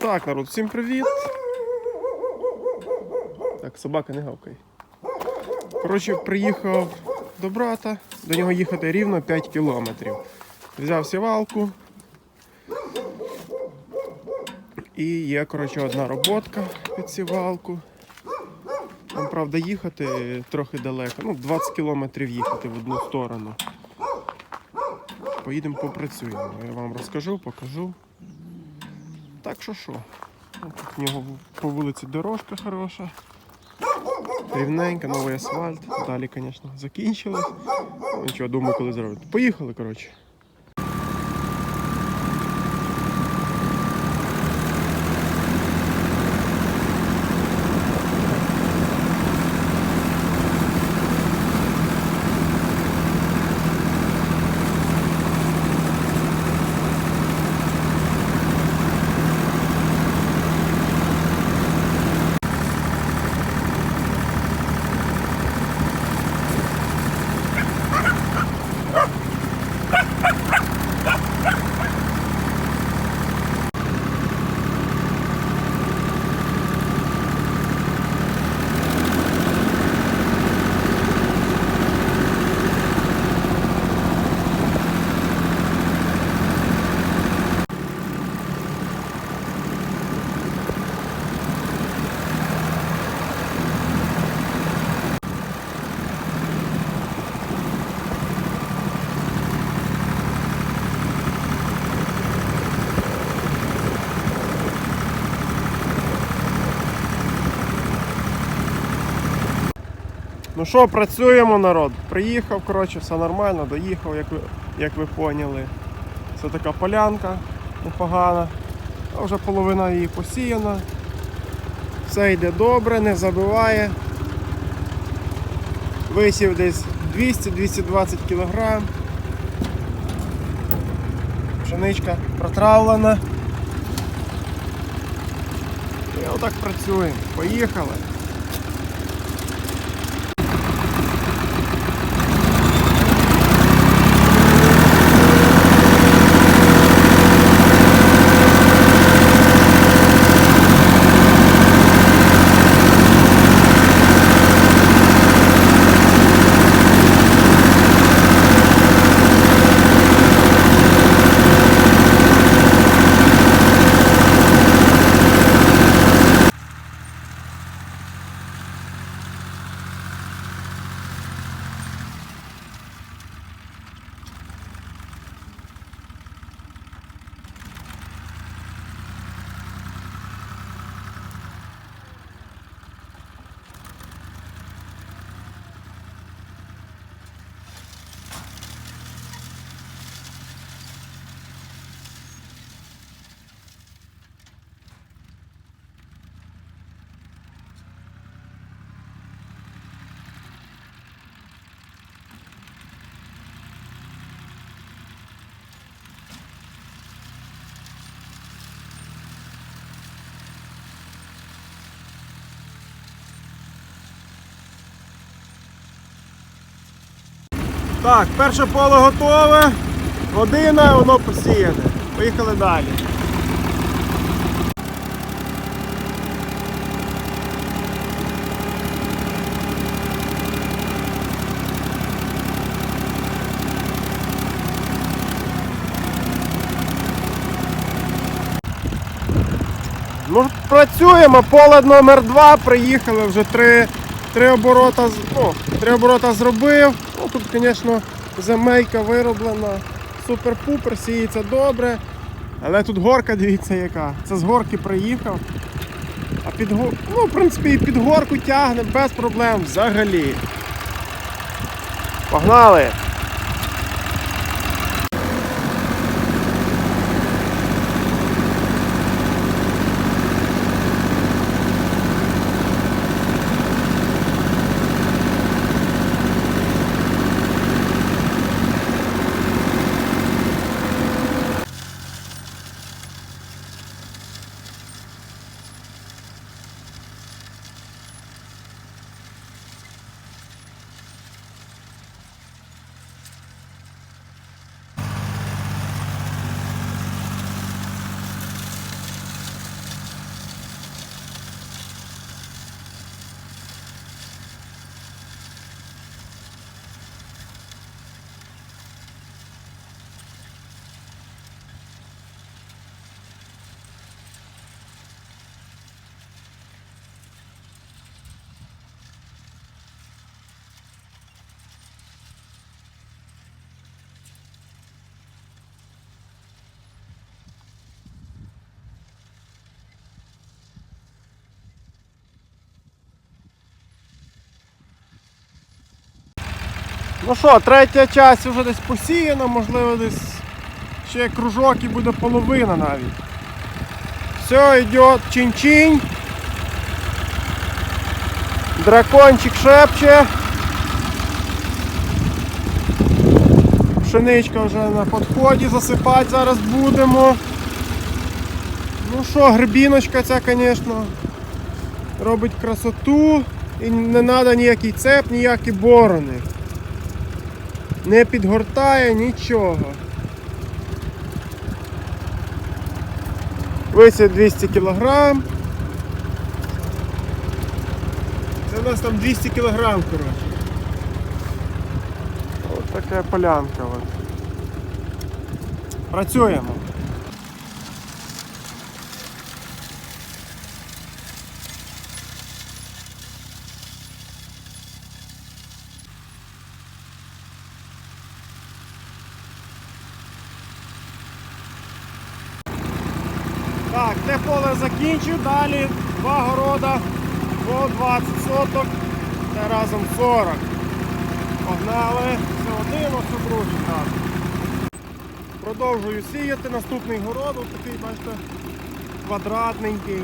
Так, народ, всім привіт. Так, собака не гавкай. Коротше, приїхав до брата, до нього їхати рівно 5 кілометрів. Взяв сівалку. І є, коротше, одна роботка під сівалку. Там, правда, їхати трохи далеко. Ну, 20 кілометрів їхати в одну сторону. Поїдемо попрацюємо. Я вам розкажу, покажу. Так що що? Тут нього по вулиці дорожка хороша. Рівненька, новий асфальт. Далі, звісно, закінчилось. Нічого, думаю, коли зробити. Поїхали, коротше. Ну що, працюємо, народ. Приїхав, коротше, все нормально, доїхав, як ви, як ви поняли. Це така полянка непогана. А вже половина її посіяна. Все йде добре, не забиває. Висів десь 200-220 кг. Пшеничка протравлена. І отак працюємо. Поїхали. Так, перше поле готове. Година, воно посіяне. Поїхали далі. Ну, працюємо, поле номер 2 приїхали, вже три, три оборота, ну, три оборота зробив. Ну, тут, звісно, земелька вироблена, супер-пупер, сіється добре. Але тут горка, дивіться яка. Це з горки приїхав. А під го- ну, в принципі, і під горку тягне без проблем взагалі. Погнали! Ну що, третя часть вже десь посіяна, можливо, десь ще кружок і буде половина навіть. Все, йде чин-чинь. Дракончик шепче. Пшеничка вже на підході, засипати зараз будемо. Ну що, грибіночка ця, звісно, робить красоту і не треба ніякий цеп, ніякі борони. Не підгортає нічого. Висить 200 кг. Це у нас там 200 кг, коротше. Ось така полянка. Працюємо. Те поле закінчив, далі два города по 20 соток та разом 40. Погнали, все один, все другий. Так. Продовжую сіяти наступний город, такий, бачите, квадратненький.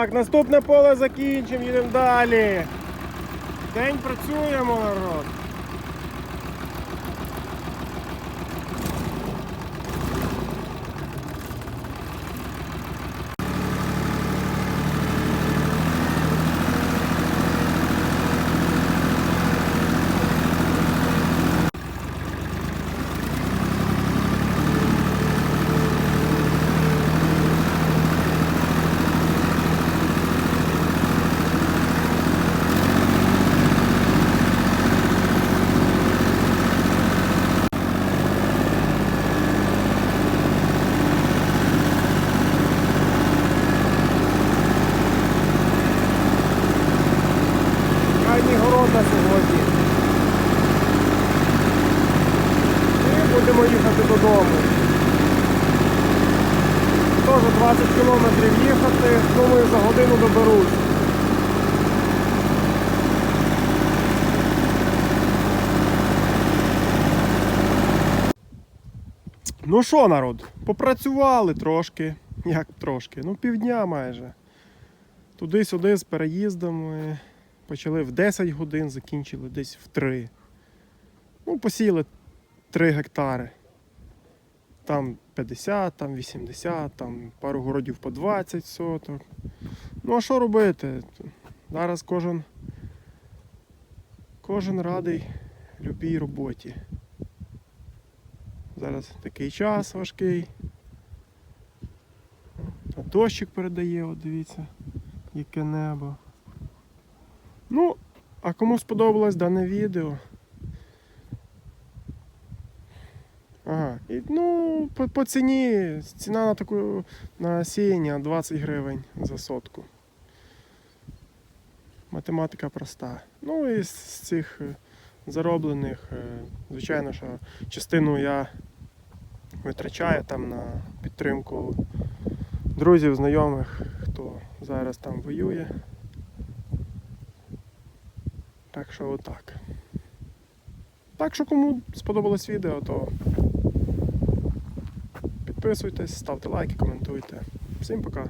Так, наступне поле закінчимо, їдемо далі. День працюємо, народ. Крайній город на сьогодні. І будемо їхати додому. Теж 20 кілометрів їхати, думаю, за годину доберусь. Ну що, народ, попрацювали трошки. Як трошки? Ну, півдня майже. Туди-сюди з переїздами. Почали в 10 годин, закінчили десь в 3. Ну, посіяли 3 гектари. Там 50, там 80, там пару городів по 20 соток. Ну а що робити? Зараз кожен, кожен радий любій роботі. Зараз такий час важкий. А дощик передає, от дивіться, яке небо. Ну, а кому сподобалось дане відео? Ага, і, ну, по, по ціні, ціна на таку на сіяння 20 гривень за сотку. Математика проста. Ну і з цих е, зароблених, е, звичайно, що частину я витрачаю там на підтримку друзів, знайомих, хто зараз там воює. Так що отак. Так що кому сподобалось відео, то підписуйтесь, ставте лайки, коментуйте. Всім пока.